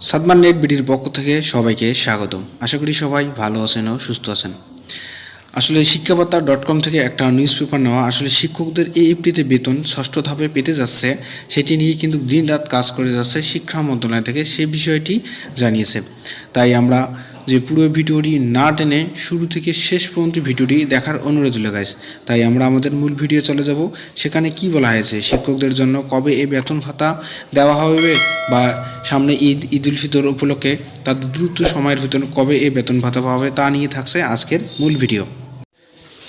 Sadman net বিডির পক্ষ থেকে সবাইকে স্বাগতম। আশা করি সবাই ভালো আছেন ও সুস্থ আছেন। আসলে শিক্ষাবার্তা ডট কম থেকে একটা নিউজ পেপার নেওয়া আসলে শিক্ষকদের এই এপ্রিতে বেতন ষষ্ঠ ধাপে পেতে যাচ্ছে, সেটি নিয়ে কিন্তু দিন রাত কাজ করে যাচ্ছে শিক্ষা মন্ত্রণালয় থেকে সে বিষয়টি জানিয়েছে। তাই আমরা যে পুরো ভিডিওটি না টেনে শুরু থেকে শেষ পর্যন্ত ভিডিওটি দেখার অনুরোধ রইল গাইস তাই আমরা আমাদের মূল ভিডিও চলে যাব। সেখানে কি বলা হয়েছে? শিক্ষকদের জন্য কবে এই বেতন ভাতা দেওয়া হবে বা সামনে ঈদ ঈদ উল ফিতর উপলক্ষে তাদের দ্রুত সময়ের ভিতর কবে এই বেতন ভাতা পাওয়া হবে তা নিয়ে থাকছে আজকের মূল ভিডিও।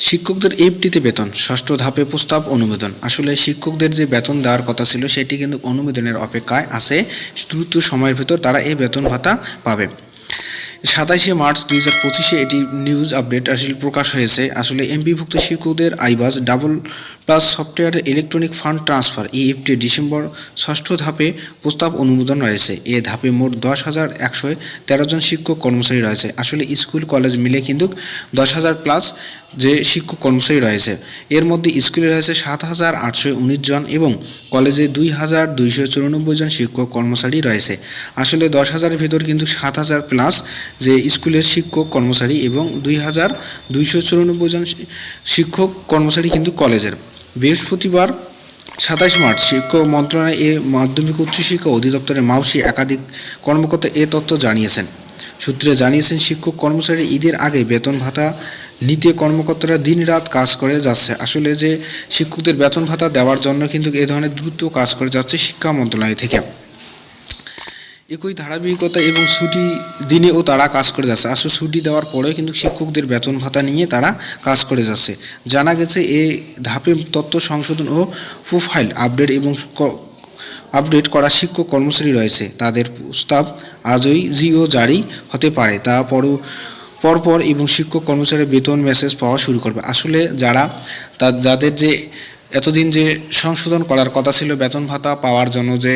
শিক্ষকদের এফটিতে বেতন, ষষ্ঠ ধাপে প্রস্তাব অনুমোদন। আসলে শিক্ষকদের যে বেতন দেওয়ার কথা ছিল, সেটি কিন্তু অনুমোদনের অপেক্ষায় আছে। দ্রুত সময়ের ভিতর তারা এই বেতন ভাতা পাবে। সাতাশে মার্চ দুই হাজার পঁচিশে এটি নিউজ আপডেট আসলে প্রকাশ হয়েছে। আসলে এমপিভুক্ত শিক্ষকদের iBAS double plus software electronic fund transfer EFT December ষষ্ঠ ধাপে প্রস্তাব অনুমোদন রয়েছে। এ ধাপে মোট দশ হাজার একশো তেরো জন শিক্ষক কর্মচারী রয়েছে। আসলে স্কুল, কলেজ মিলে কিন্তু দশ হাজার প্লাস যে শিক্ষক কর্মচারী রয়েছে। এর মধ্যে স্কুলে রয়েছে সাত হাজার আটশো উনিশ জন এবং কলেজে দুই হাজার দুইশো চুরানব্বই জন শিক্ষক কর্মচারী রয়েছে। আসলে দশ হাজারের ভিতর কিন্তু সাত হাজার প্লাস যে স্কুলের শিক্ষক কর্মচারী এবং দুই হাজার দুইশো চুরানব্বই জন শিক্ষক কর্মচারী কিন্তু কলেজের। বৃহস্পতিবার সাতাশ মার্চ শিক্ষক মন্ত্রণালয় এ মাধ্যমিক উচ্চশিক্ষা অধিদপ্তরের মাউসি একাধিক কর্মকর্তা এ তথ্য জানিয়েছেন। সূত্রে জানিয়েছেন, শিক্ষক কর্মচারী ঈদের আগে বেতন ভাতা নিতে কর্মকর্তারা দিন রাত কাজ করে যাচ্ছে। আসলে যে শিক্ষকদের বেতন ভাতা দেওয়ার জন্য কিন্তু এ ধরনের দ্রুত কাজ করে যাচ্ছে শিক্ষা মন্ত্রণালয় থেকে। একই ধারাবাহিকতা এবং ছুটি দিনেও তারা কাজ করে যাচ্ছে। আসলে ছুটি দেওয়ার পরেও কিন্তু শিক্ষকদের বেতন ভাতা নিয়ে তারা কাজ করে যাচ্ছে। জানা গেছে এই ধাপে তথ্য সংশোধন ও প্রোফাইল আপডেট এবং আপডেট করা শিক্ষক কর্মচারী রয়েছে। তাদের প্রস্তাব আজই জিও জারি হতে পারে। তা পর, পরপর এবং শিক্ষক কর্মচারীর বেতন মেসেজ পাওয়া শুরু করবে। আসলে যারা, তা, যাদের যে এতদিন যে সংশোধন করার কথা ছিল, বেতন ভাতা পাওয়ার জন্য যে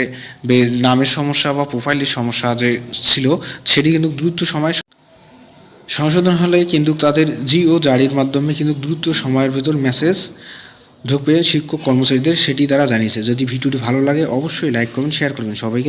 নামের সমস্যা বা প্রোফাইলের সমস্যা যে ছিল, সেটি কিন্তু দ্রুত সময় সংশোধন হলে কিন্তু তাদের জিও জারির মাধ্যমে কিন্তু দ্রুত সময়ের ভেতর মেসেজ ঢুকবে শিক্ষক কর্মচারীদের, সেটি তারা জানিয়েছে। যদি ভিডিওটি ভালো লাগে, অবশ্যই লাইক করবেন, শেয়ার করবেন সবাইকে।